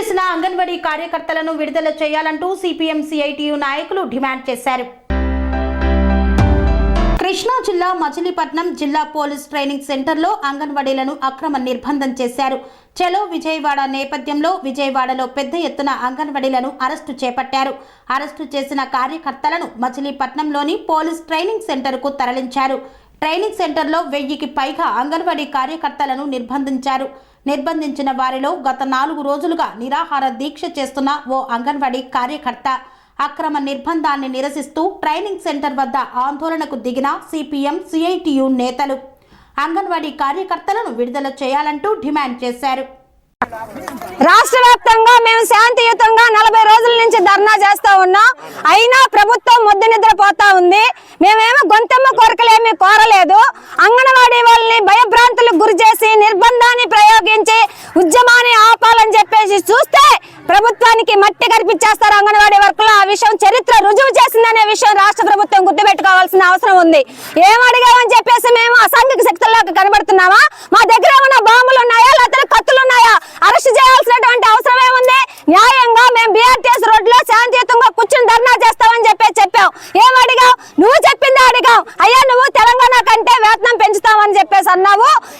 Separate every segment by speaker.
Speaker 1: అంగన్వాడీ కార్యకర్తలను విడుదల చేయాలంటూ సిపిఎం సిఐటియు నాయకులు డిమాండ్ చేశారు. కృష్ణా జిల్లా మచిలీపట్నం జిల్లా పోలీస్ ట్రైనింగ్ సెంటర్లో అంగన్వాడీలను అక్రమ నిర్బంధం చేశారు. చలో విజయవాడ నేపథ్యంలో విజయవాడలో పెద్ద ఎత్తున అంగన్వాడీలను అరెస్టు చేపట్టారు. అరెస్టు చేసిన కార్యకర్తలను మచిలీపట్నంలోని పోలీస్ ట్రైనింగ్ సెంటర్కు తరలించారు. ట్రైనింగ్ సెంటర్లో వెయ్యికి పైగా అంగన్వాడీ కార్యకర్తలను నిర్బంధించారు. నిర్బంధించిన వారిలో గత నాలుగు రోజులుగా నిరాహార దీక్ష చేస్తున్న ఓ అంగన్వాడీ కార్యకర్త అక్రమ నిర్బంధాన్ని నిరసిస్తూ ట్రైనింగ్ సెంటర్ వద్ద ఆందోళనకు దిగిన సిపిఎం సిఐటియు నేతలు. అంగన్వాడీ కార్యకర్తలను విడుదల చేయాలంటూ డిమాండ్ చేశారు.
Speaker 2: రాష్ట్ర వ్యాప్తంగా మేము శాంతియుతంగా నలభై రోజుల నుంచి ధర్నా చేస్తా ఉన్నాం. అయినా ప్రభుత్వం ముద్దు నిద్రపోతా ఉంది. మేమేమో గొంతెమ్మ కోరికలేమీ కోరలేదు. అంగన్వాడీ వాళ్ళని భయభ్రాంతులకు గురి చేసి నిర్బంధాన్ని ప్రయోగించి ఉద్యమాన్ని ఆపాలని చెప్పేసి చూస్తే ప్రభుత్వానికి మట్టి కనిపించేస్తారు అంగన్వాడీ వర్కులు. ఆ విషయం చరిత్ర రుజువు చేసిందనే విషయం రాష్ట్ర ప్రభుత్వం గుర్తుపెట్టుకోవాల్సిన అవసరం ఉంది. ఏం అడిగామని చెప్పేసి మేము అసాంఘిక శక్తుల్లోకి కనబడుతున్నామా? మా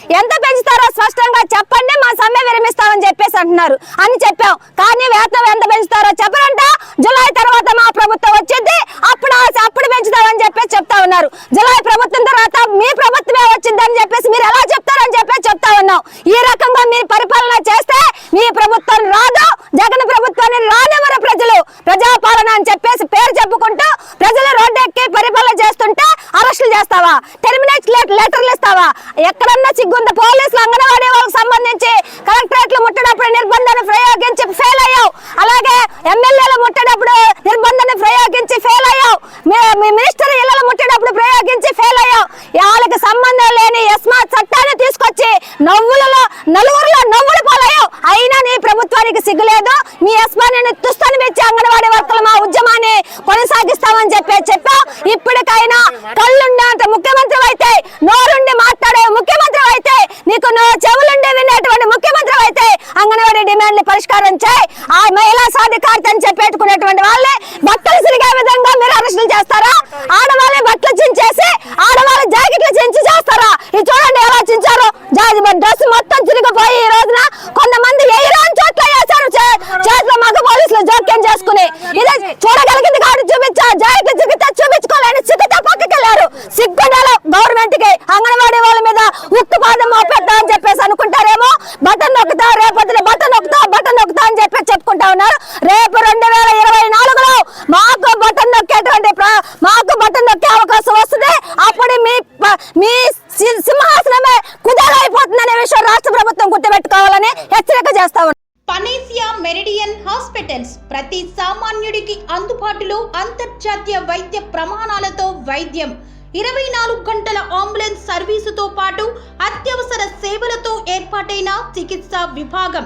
Speaker 2: ఎంత పెంచుతారో స్పష్టంగా చెప్పండి మా సమ్మె విరమిస్తామని చెప్పేసి అంటున్నారు. అని చెప్పాం. కానీ వేతనం ఎంత పెంచుతారో చెప్పరంట. జులై తర్వాత మా ప్రభుత్వం వచ్చింది. అప్పుడు అప్పుడు పెంచుతామని చెప్పేసి చెప్తా ఉన్నారు. జులై ప్రభుత్వం తర్వాత మీ ప్రభుత్వమే వచ్చిందని చెప్పేసి మీరు ఎలా చెప్తారని చెప్పేసి చెప్తా ఉన్నాం. ఈ రకంగా మీరు పరిపాలన చేస్తే మీ ప్రభుత్వం రాదు. జగన్ ప్రభుత్వాన్ని రానివ్వరు ప్రజలు. ప్రజాపాలన అని చెప్పేసి పేరు చెప్పుకుంటూ ప్రజలు రోడ్డెక్కి పరిపాలన చేస్తుంటే అరెస్టులు చేస్తావా? ఎక్కడన్నా సిగ్గుంది పోలీసులు అంగన్వాడీ వాళ్ళకి సంబంధించి కలెక్టరేట్లు ముట్టడప్పుడు నిర్బంధాన్ని ప్రయోగించి ఫెయిల్ అయ్యావు. అలాగే ఎమ్మెల్యేలు ముట్టేటప్పుడు నిర్బంధాన్ని ప్రయోగించి ఫెయిల్ అయ్యావు. మీ- మీ మినిస్టర్ ఇళ్ళలో ముట్టేటప్పుడు ప్రయోగించి ఫెయిల్ అయ్యావు. వాళ్ళకి సంబంధం లేని ఎస్మాత్ చట్టాన్ని తీసుకొచ్చి నవ్వులలో నలుగురు ఆ మహిళా సాధికారితని చెప్పి పెట్టుకునేటువంటి వాళ్ళే బట్టలు సిరిగే విధంగా మీరు అరెస్టులు చేస్తారా? ఆడవాళ్ళని బట్టలు చించేసి ఆడవాళ్ళ జాకెట్లు చించి చేస్తారా? ఇది చూడండి ఎలా చించారు. డ్రెస్ మొత్తం చిరిగిపోయి ఈ రోజున కొంతమంది ఎయిరాన్ చోట్ల వేశారు. చేతిలో మగ పోలీసులు జోక్యం చేసుకుని. ఇదే చూడగలిగింది కాబట్టి చూపించా. జాకెట్లు చిగితే చూపించుకోలేని సిగ్గుతో పక్కకి వెళ్ళారు సిగ్గుండాలి గవర్నమెంట్కి అంగన్వాడీ వాళ్ళ మీద ఉక్కుపాదం మోపెద్దా అని చెప్పేసి అనుకుంటారేమో. బటన్ నొక్కుతా రేపొద్దున బటన్ నొక్కుతా బటన్ నొక్కుతా అని చెప్పి చెప్పుకుంటా రేపు రెండు వేల ఇరవై నాలుగులో మాకు బటన్ నొక్కేటువంటి మాకు బటన్ నొక్కే అవకాశం వస్తుంది. అప్పుడు మీ మీ సింహాసనమే సింహాసనమే కుదేలైపోతుందనే విషయం రాష్ట్ర ప్రభుత్వం గుర్తుపెట్టుకోవాలని హెచ్చరిక చేస్తా ఉన్నాం
Speaker 1: పనేసియా మెరిడియన్ హాస్పిటల్స్ ప్రతి సామాన్యుడికి అందుబాటులో అంతర్జాతీయ వైద్య ప్రమాణాలతో వైద్యం. ఇరవై నాలుగు గంటల అంబులెన్స్ సర్వీసుతో పాటు అత్యవసర సేవలతో ఏర్పాటైన చికిత్సా విభాగం.